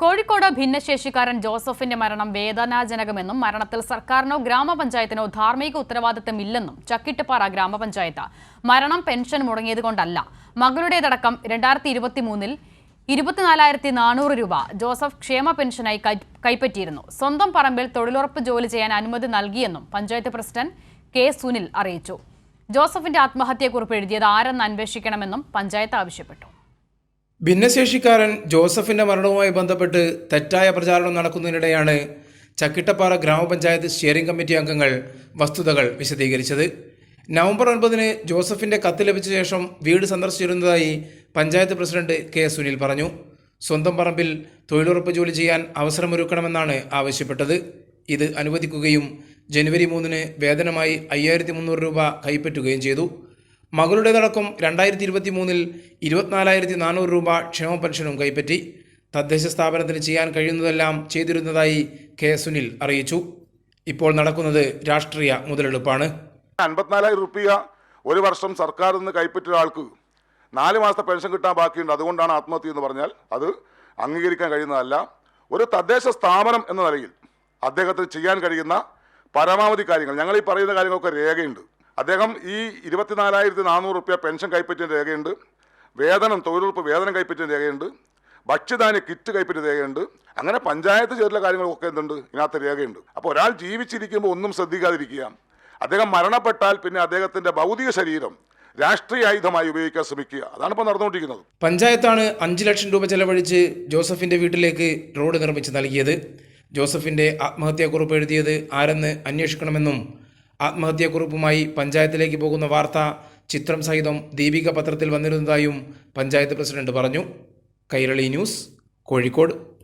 കോഴിക്കോട് ഭിന്നശേഷിക്കാരൻ ജോസഫിന്റെ മരണം വേദനാജനകമെന്നും മരണത്തിൽ സർക്കാരിനോ ഗ്രാമപഞ്ചായത്തിനോ ധാർമ്മിക ഉത്തരവാദിത്തമില്ലെന്നും ചക്കിട്ടുപാറ ഗ്രാമപഞ്ചായത്ത്. മരണം പെൻഷൻ മുടങ്ങിയതുകൊണ്ടല്ല. മകളുടേതടക്കം രണ്ടായിരത്തി ഇരുപത്തി മൂന്നിൽ ഇരുപത്തിനാലായിരത്തി നാനൂറ് രൂപ ജോസഫ് ക്ഷേമ പെൻഷനായി കൈപ്പറ്റിയിരുന്നു. സ്വന്തം പറമ്പിൽ തൊഴിലുറപ്പ് ജോലി ചെയ്യാൻ അനുമതി നൽകിയെന്നും പഞ്ചായത്ത് പ്രസിഡന്റ് കെ സുനിൽ അറിയിച്ചു. ജോസഫിന്റെ ആത്മഹത്യയെക്കുറിപ്പ് എഴുതിയത് ആരെന്ന് അന്വേഷിക്കണമെന്നും പഞ്ചായത്ത് ആവശ്യപ്പെട്ടു. ഭിന്നശേഷിക്കാരൻ ജോസഫിന്റെ മരണവുമായി ബന്ധപ്പെട്ട് തെറ്റായ പ്രചാരണം നടക്കുന്നതിനിടെയാണ് ചക്കിട്ടപ്പാറ ഗ്രാമപഞ്ചായത്ത് സ്റ്റിയറിംഗ് കമ്മിറ്റി അംഗങ്ങൾ വസ്തുതകൾ വിശദീകരിച്ചത്. നവംബർ ഒൻപതിന് ജോസഫിന്റെ കത്ത് ലഭിച്ച ശേഷം വീട് സന്ദർശിച്ചിരുന്നതായി പഞ്ചായത്ത് പ്രസിഡന്റ് കെ സുനിൽ പറഞ്ഞു. സ്വന്തം പറമ്പിൽ തൊഴിലുറപ്പ് ജോലി ചെയ്യാൻ അവസരമൊരുക്കണമെന്നാണ് ആവശ്യപ്പെട്ടത്. ഇത് അനുവദിക്കുകയും ജനുവരി മൂന്നിന് വേതനമായി അയ്യായിരത്തി മുന്നൂറ് രൂപ കൈപ്പറ്റുകയും ചെയ്തു. മകളുടേതടക്കം രണ്ടായിരത്തി ഇരുപത്തി മൂന്നിൽ ഇരുപത്തിനാലായിരത്തി നാനൂറ് രൂപ ക്ഷേമ പെൻഷനും കൈപ്പറ്റി. തദ്ദേശ സ്ഥാപനത്തിന് ചെയ്യാൻ കഴിയുന്നതെല്ലാം ചെയ്തിരുന്നതായി കെ സുനിൽ അറിയിച്ചു. ഇപ്പോൾ നടക്കുന്നത് രാഷ്ട്രീയ മുതലെടുപ്പാണ്. അൻപത്തിനാലായിരം റുപ്യ ഒരു വർഷം സർക്കാരിൽ നിന്ന് കൈപ്പറ്റിയ ആൾക്ക് നാല് മാസത്തെ പെൻഷൻ കിട്ടാൻ ബാക്കിയുണ്ട്. അതുകൊണ്ടാണ് ആത്മഹത്യ എന്ന് പറഞ്ഞാൽ അത് അംഗീകരിക്കാൻ കഴിയുന്നതല്ല. ഒരു തദ്ദേശ സ്ഥാപനം എന്ന നിലയിൽ അദ്ദേഹത്തിന് ചെയ്യാൻ കഴിയുന്ന പരമാവധി കാര്യങ്ങൾ ഞങ്ങൾ ഈ പറയുന്ന കാര്യങ്ങളൊക്കെ രേഖയുണ്ട്. അദ്ദേഹം ഈ ഇരുപത്തിനാലായിരത്തി നാനൂറ് റുപ്യ പെൻഷൻ കൈപ്പറ്റിയ രേഖയുണ്ട്. വേതനം തൊഴിലുറപ്പ് വേതനം കൈപ്പറ്റിയ രേഖയുണ്ട്. ഭക്ഷ്യധാന്യ കിറ്റ് കൈപ്പറ്റിയ രേഖയുണ്ട്. അങ്ങനെ പഞ്ചായത്ത് ചേരുന്ന കാര്യങ്ങളൊക്കെ എന്തുണ്ട്? ഇതിനകത്ത് രേഖയുണ്ട്. അപ്പോൾ ഒരാൾ ജീവിച്ചിരിക്കുമ്പോൾ ഒന്നും ശ്രദ്ധിക്കാതിരിക്കുക അദ്ദേഹം മരണപ്പെട്ടാൽ പിന്നെ അദ്ദേഹത്തിന്റെ ഭൗതിക ശരീരം രാഷ്ട്രീയ ആയുധമായി ഉപയോഗിക്കാൻ ശ്രമിക്കുക. അതാണ് ഇപ്പോൾ നടന്നുകൊണ്ടിരിക്കുന്നത്. പഞ്ചായത്താണ് അഞ്ച് ലക്ഷം രൂപ ചെലവഴിച്ച് ജോസഫിന്റെ വീട്ടിലേക്ക് റോഡ് നിർമ്മിച്ച് നൽകിയത്. ജോസഫിന്റെ ആത്മഹത്യാക്കുറിപ്പ് എഴുതിയത് ആരെന്ന് അന്വേഷിക്കണമെന്നും ആത്മഹത്യാക്കുറിപ്പുമായി പഞ്ചായത്തിലേക്ക് പോകുന്ന വാർത്ത ചിത്രം സഹിതം ദീപിക പത്രത്തിൽ വന്നിരുന്നതായും പഞ്ചായത്ത് പ്രസിഡന്റ് പറഞ്ഞു. കൈരളി ന്യൂസ് കോഴിക്കോട്.